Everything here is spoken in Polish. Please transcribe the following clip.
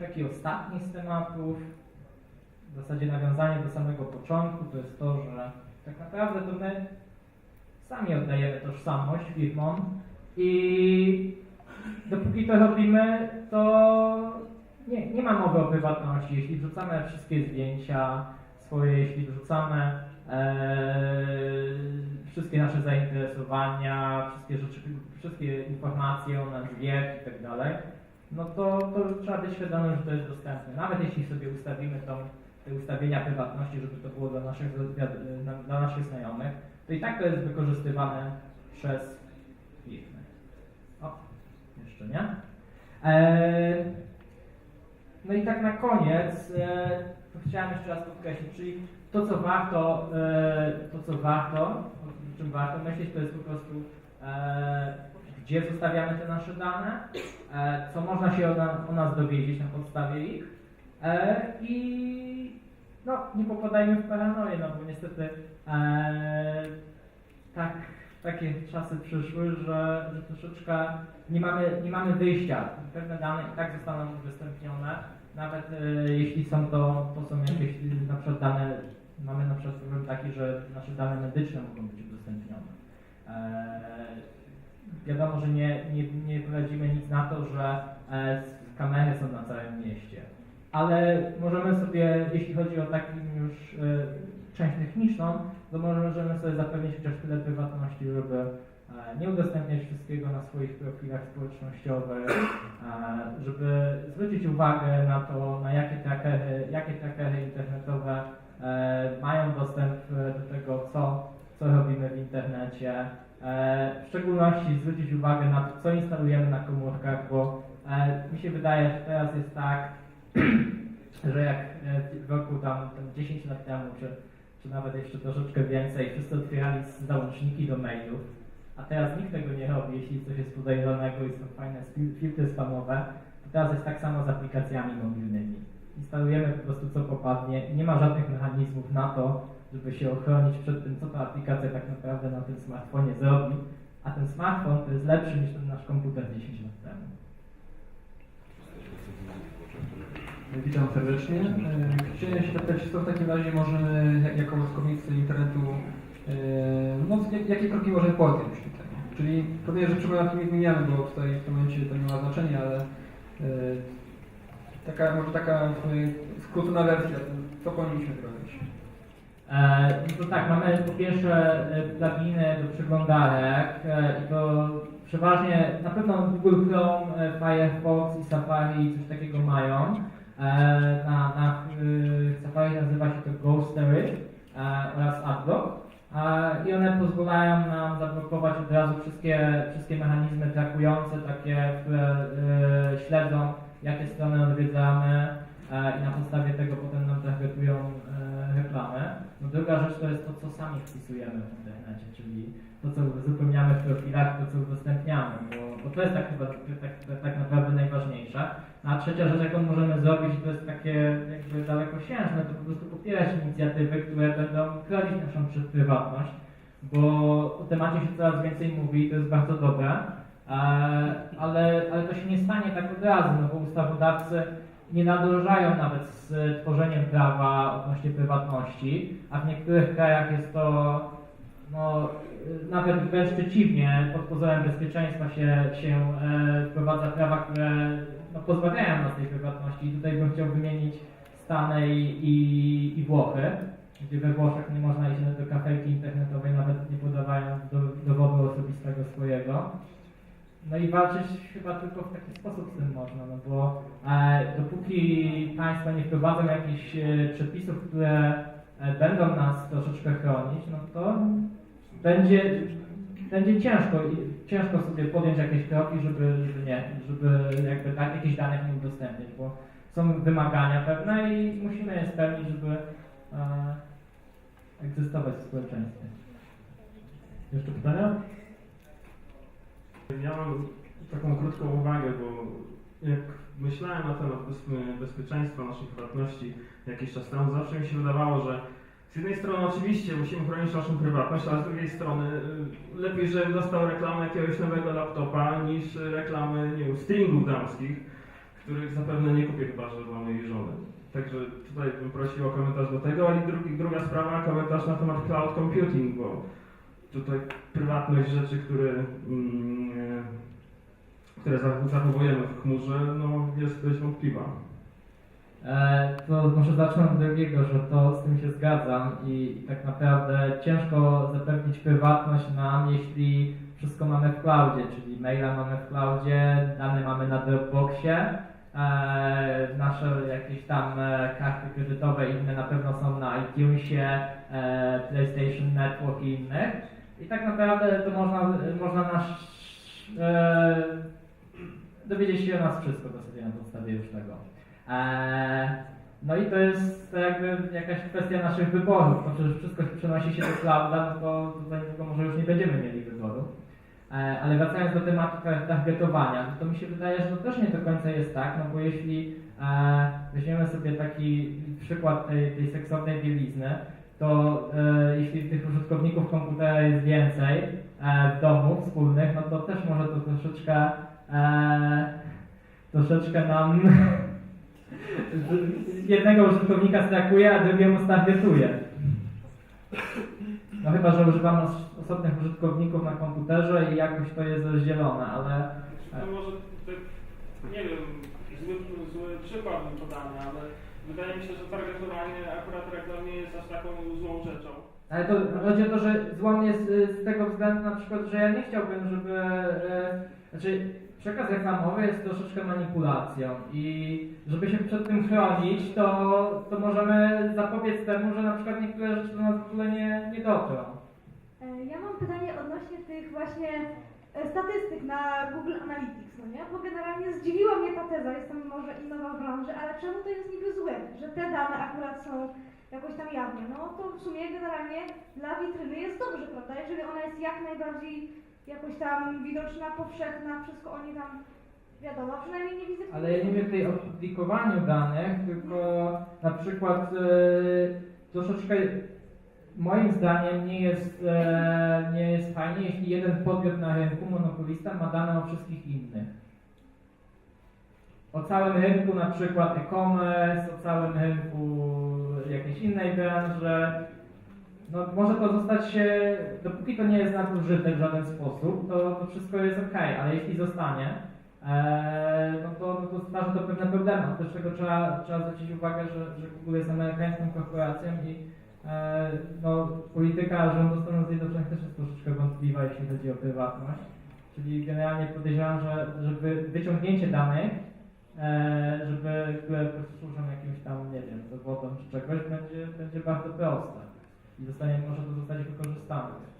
taki ostatni z tematów, w zasadzie nawiązanie do samego początku, to jest to, że tak naprawdę to my sami oddajemy tożsamość firmom i dopóki to robimy, to nie, nie ma mowy o prywatności. Jeśli wrzucamy wszystkie zdjęcia swoje, jeśli wrzucamy e, wszystkie nasze zainteresowania, wszystkie rzeczy, wszystkie informacje o nas, wiek i tak dalej, no to, to trzeba być świadomym, że to jest dostępne. Nawet jeśli sobie ustawimy tą, te ustawienia prywatności, żeby to było dla naszych, dla, naszych znajomych, to i tak to jest wykorzystywane przez firmy. O, jeszcze nie? Eee, no i tak na koniec, e, chciałem jeszcze raz podkreślić, czyli to co warto, e, to co warto, o czym warto myśleć, to jest po prostu e, gdzie zostawiamy te nasze dane, e, co można się o, na, o nas dowiedzieć na podstawie ich e, i no, nie popadajmy w paranoję, no bo niestety e, tak, takie czasy przyszły, że, że troszeczkę nie mamy, nie mamy wyjścia. Pewne dane i tak zostaną udostępnione, nawet jeśli są to, to są jakieś na przykład dane, mamy na przykład problem taki, że nasze dane medyczne mogą być udostępnione. Wiadomo, że nie, nie, nie poradzimy nic na to, że e, kamery są na całym mieście. Ale możemy sobie, jeśli chodzi o taką już e, część techniczną, to możemy sobie zapewnić chociaż tyle prywatności, żeby e, nie udostępniać wszystkiego na swoich profilach społecznościowych, e, żeby zwrócić uwagę na to, na jakie trackery, jakie trackery internetowe e, mają dostęp do tego, co, co robimy w internecie. E, W szczególności zwrócić uwagę na to, co instalujemy na komórkach, bo e, mi się wydaje, że teraz jest tak, że jak e, w roku tam, tam 10 lat temu, czy, czy nawet jeszcze troszeczkę więcej, wszyscy otwierali załączniki do mailów, a teraz nikt tego nie robi, jeśli coś jest podejrzanego i są fajne fil- filtry spamowe, to teraz jest tak samo z aplikacjami mobilnymi. Instalujemy po prostu co popadnie nie ma żadnych mechanizmów na to, żeby się ochronić przed tym, co ta aplikacja tak naprawdę na tym smartfonie zrobi, a ten smartfon to jest lepszy niż ten nasz komputer 10 lat temu. Witam serdecznie. Chciałem się zapytać, co w takim razie możemy jak- jako użytkownicy internetu, e, no jak- jakie kroki możemy podjąć tutaj? Czyli pewnie, że przeglądarki nie wymieniamy, bo tutaj w tym momencie to nie ma znaczenia, ale e, taka, może taka skrócona wersja, co powinniśmy zrobić? E, no to tak, mamy po pierwsze e, pluginy do przeglądarek e, i to przeważnie, na pewno Google Chrome, Firefox i Safari coś takiego mają. Na, na Safari nazywa się to Ghostery oraz Adblock. I one pozwalają nam zablokować od razu wszystkie, wszystkie mechanizmy trakujące, takie, śledzą, jakie strony odwiedzamy i na podstawie tego druga rzecz to jest to, co sami wpisujemy w internecie, czyli to, co uzupełniamy w profilach, to, co udostępniamy, bo, bo to jest tak chyba tak, tak, naprawdę najważniejsze. A trzecia rzecz, jaką możemy zrobić, to jest takie jakby dalekosiężne, to po prostu popierać inicjatywy, które będą chronić naszą prywatność, bo o temacie się coraz więcej mówi i to jest bardzo dobre, e, ale, ale to się nie stanie tak od razu, no bo ustawodawcy nie nadążają nawet z tworzeniem prawa odnośnie prywatności, a w niektórych krajach jest to no, nawet wręcz przeciwnie, pod pozorem bezpieczeństwa się, się e, wprowadza prawa, które no, pozbawiają nas tej prywatności. I tutaj bym chciał wymienić Stany i, i, i Włochy, gdzie we Włoszech nie można iść do kafelki internetowej, nawet nie podawając do, dowodu osobistego swojego. No i walczyć chyba tylko w taki sposób z tym można, no bo e, dopóki państwa nie wprowadzą jakichś e, przepisów, które e, będą nas troszeczkę chronić, no to będzie, będzie ciężko, i- ciężko sobie podjąć jakieś kroki, żeby, żeby nie, żeby jakby tak, jakichś danych nie udostępnić, bo są wymagania pewne i musimy je spełnić, żeby e, egzystować w społeczeństwie. Jeszcze pytania? Ja mam taką krótką uwagę, bo jak myślałem na temat bezpie- bezpieczeństwa naszych prywatności jakiś czas temu, zawsze mi się wydawało, że z jednej strony oczywiście musimy chronić naszą prywatność, ale z drugiej strony y, lepiej, że dostał reklamę jakiegoś nowego laptopa niż reklamy nie wiem, stringów damskich, których zapewne nie kupię chyba, że dla mojej żony. Także tutaj bym prosił o komentarz do tego. Drugi, druga sprawa, komentarz na temat cloud computing, bo tutaj prywatność rzeczy, które, mm, e, które za- zachowujemy w chmurze, no, jest dość wątpliwa. E, To może zacznę od drugiego, że to z tym się zgadzam i tak naprawdę ciężko zapewnić prywatność nam, jeśli wszystko mamy w cloudzie, czyli maila mamy w cloudzie, dane mamy na Dropboxie, e, nasze jakieś tam karty kredytowe inne na pewno są na iTunesie, PlayStation Network i innych. I tak naprawdę to można, można nasz, e, dowiedzieć się o nas wszystko w na podstawie już tego. Eee, no i to jest to jakby jakaś kwestia naszych wyborów. To przecież wszystko przenosi się do clouda, no to tutaj tylko może już nie będziemy mieli wyboru. Eee, ale wracając do tematu tar- targetowania, no to mi się wydaje, że to też nie do końca jest tak, no bo jeśli e, weźmiemy sobie taki przykład tej, tej seksownej bielizny, to e, jeśli tych użytkowników komputera jest więcej e, w domu wspólnych, no to też może to troszeczkę e, troszeczkę nam jednego użytkownika strakuje, a drugiemu stargetuje. No chyba, że używamy os- osobnych użytkowników na komputerze i jakoś to jest rozdzielone, ale To może tak, nie wiem, zły, zły przykład bym podany, ale wydaje mi się, że targetowanie akurat reklam nie jest aż taką złą rzeczą. Ale to chodzi o to, że złom jest y, z tego względu na przykład, że ja nie chciałbym, żeby... y, Znaczy, przekaz reklamowy jest troszeczkę manipulacją i żeby się przed tym chronić, to, to możemy zapobiec temu, że na przykład niektóre rzeczy do nas w ogóle nie, nie dotrą. E, Ja mam pytanie odnośnie tych właśnie e, statystyk na Google Analytics, no nie? Bo generalnie zdziwiła mnie ta teza, jestem może i nowa w branży, ale czemu to jest niby złe, że te dane akurat są jakoś tam jawnie? No to w sumie generalnie dla witryny jest dobrze, prawda? Jeżeli ona jest jak najbardziej jakoś tam widoczna, powszechna, wszystko o niej tam wiadomo, przynajmniej nie widzę... Ale ja nie mówię tutaj o publikowaniu danych, tylko na przykład e, troszeczkę moim zdaniem nie jest, e, nie jest fajnie, jeśli jeden podmiot na rynku, monopolista, ma dane o wszystkich innych. O całym rynku, na przykład e-commerce, o całym rynku jakiejś innej branży. No, może to zostać się, dopóki to nie jest nadużyte w żaden sposób, to, to wszystko jest ok, ale jeśli zostanie, Eee, no to, no to stwarza to pewne problemy. Oprócz tego trzeba, trzeba zwrócić uwagę, że, że Google jest amerykańską korporacją i e, no, polityka rządu Stanów Zjednoczonych też jest troszeczkę wątpliwa, jeśli chodzi o prywatność. Czyli generalnie podejrzewam, że żeby wyciągnięcie danych, e, żeby, które po prostu służą jakimś tam, nie wiem, dowodom czy czegoś, będzie, będzie bardzo proste. I zostanie, może to zostać wykorzystane.